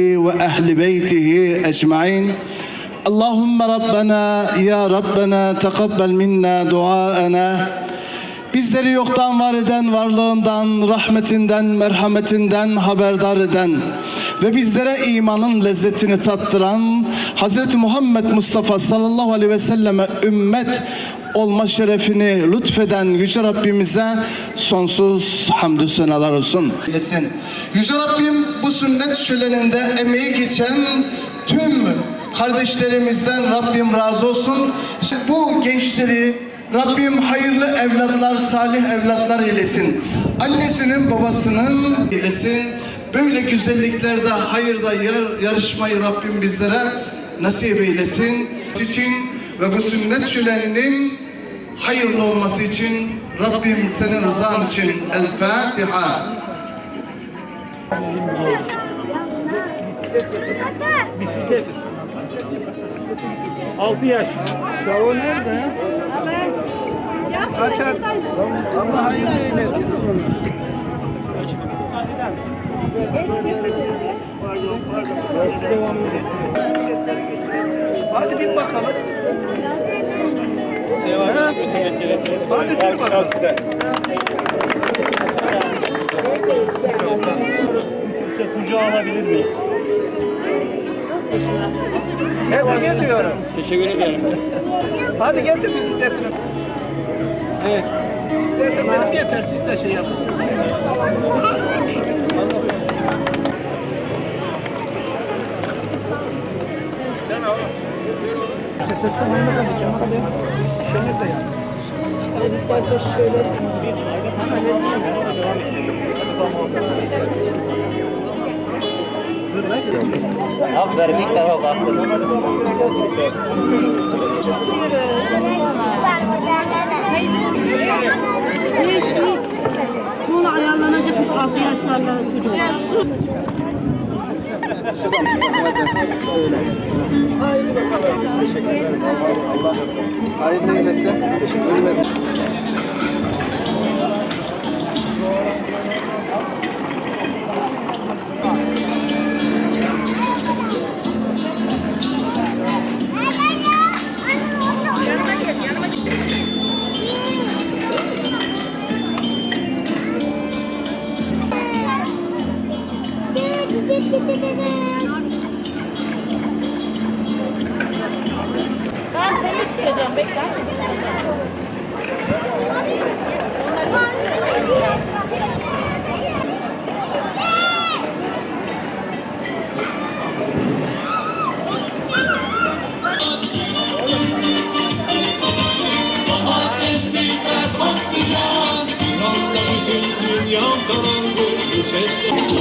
وأهل بيته أجمعين اللهم ربنا يا ربنا تقبل منا دعاءنا Bizleri yoktan var eden, varlığından, rahmetinden, merhametinden haberdar eden ve bizlere imanın lezzetini tattıran Hz. Muhammed Mustafa sallallahu aleyhi ve selleme ümmet olma şerefini lütfeden Yüce Rabbimize sonsuz hamdü senalar olsun. Yüce Rabbim bu sünnet şöleninde emeği geçen tüm kardeşlerimizden Rabbim razı olsun. Bu gençleri Rabbim hayırlı evlatlar, salih evlatlar eylesin. Annesinin, babasının eylesin. Böyle güzelliklerde, hayırda yar- yarışmayı Rabbim bizlere nasip eylesin. için ve bu sünnet şöleninin hayırlı olması için Rabbim senin rızan için El Fatiha. Bisiklet. 6 yaş. Şavo nerede? Açar. Allah hayırlı eylesin. Hadi Hadi sür bakalım. Alabilir miyiz? Tebrik ediyorum. Teşekkür ederim. Hadi getir bisikletini. Evet. İstersen benim yeter siz de şey yapın. Ses tamamına da diyeceğim. Şeyler de yani. Yani istersen şöyle Aferin ilk defa baktım. Bunu ayarlanacakmış 6 yaşlarla çocuk. Hayırlı eylesin. Hürmet. Ben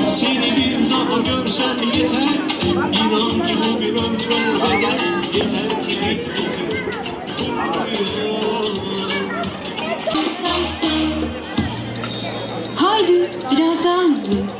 Seni bir daha görsem yeter. İnan ki bu bir bedel Yeter you.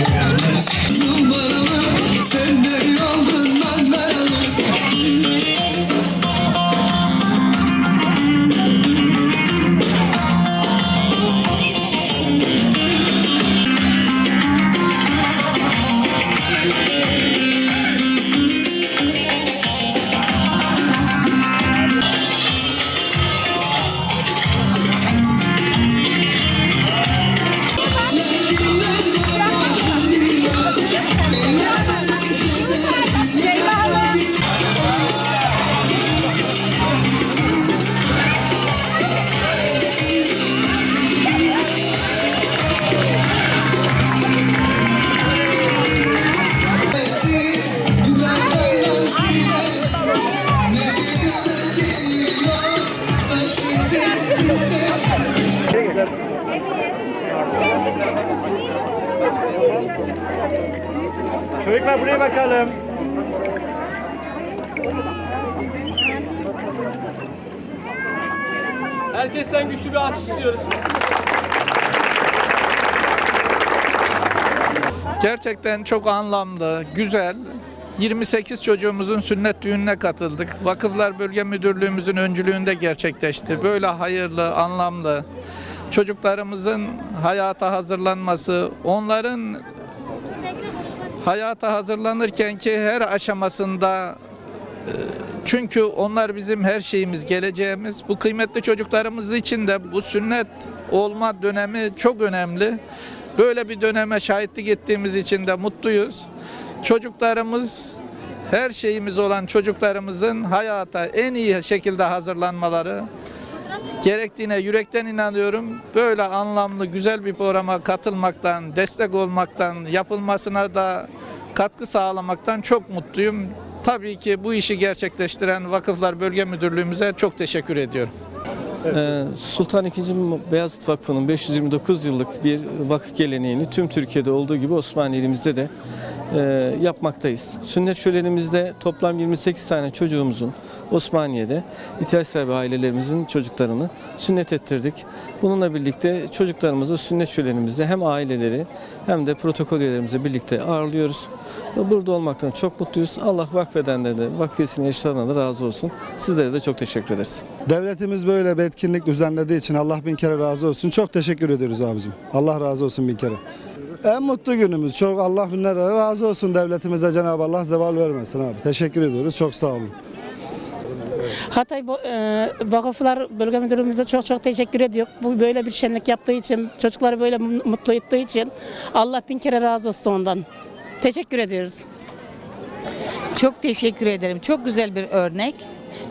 Çocuklar buraya bakalım. Herkesten güçlü bir alkış istiyoruz. Gerçekten çok anlamlı, güzel. 28 çocuğumuzun sünnet düğününe katıldık. Vakıflar Bölge Müdürlüğümüzün öncülüğünde gerçekleşti. Böyle hayırlı, anlamlı çocuklarımızın hayata hazırlanması, onların hayata hazırlanırken ki her aşamasında e, çünkü onlar bizim her şeyimiz, geleceğimiz. Bu kıymetli çocuklarımız için de bu sünnet olma dönemi çok önemli. Böyle bir döneme şahitlik ettiğimiz için de mutluyuz. Çocuklarımız her şeyimiz olan çocuklarımızın hayata en iyi şekilde hazırlanmaları gerektiğine yürekten inanıyorum. Böyle anlamlı güzel bir programa katılmaktan, destek olmaktan, yapılmasına da katkı sağlamaktan çok mutluyum. Tabii ki bu işi gerçekleştiren Vakıflar Bölge Müdürlüğümüze çok teşekkür ediyorum. Ee, Sultan II. Beyazıt Vakfı'nın 529 yıllık bir vakıf geleneğini tüm Türkiye'de olduğu gibi Osmaniye'limizde de e, yapmaktayız. Sünnet şölenimizde toplam 28 tane çocuğumuzun Osmaniye'de ihtiyaç sahibi ailelerimizin çocuklarını sünnet ettirdik. Bununla birlikte çocuklarımızı sünnet şölenimizde hem aileleri hem de protokol üyelerimizle birlikte ağırlıyoruz. Burada olmaktan çok mutluyuz. Allah vakfedenlere de vakfiyesini yaşlarına da razı olsun. Sizlere de çok teşekkür ederiz. Devletimiz böyle bir etkinlik düzenlediği için Allah bin kere razı olsun. Çok teşekkür ediyoruz abicim. Allah razı olsun bin kere. En mutlu günümüz. Çok Allah binlere razı olsun devletimize Cenab-ı Allah zeval vermesin abi. Teşekkür ediyoruz. Çok sağ olun. Hatay e, Vakıflar Bölge Müdürümüze çok çok teşekkür ediyor. Bu böyle bir şenlik yaptığı için, çocukları böyle mu- mutlu ettiği için Allah bin kere razı olsun ondan. Teşekkür ediyoruz. Çok teşekkür ederim. Çok güzel bir örnek.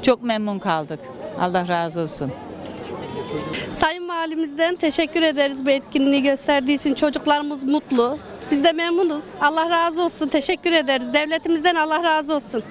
Çok memnun kaldık. Allah razı olsun. Sayın Valimizden teşekkür ederiz bu etkinliği gösterdiği için. Çocuklarımız mutlu. Biz de memnunuz. Allah razı olsun. Teşekkür ederiz. Devletimizden Allah razı olsun.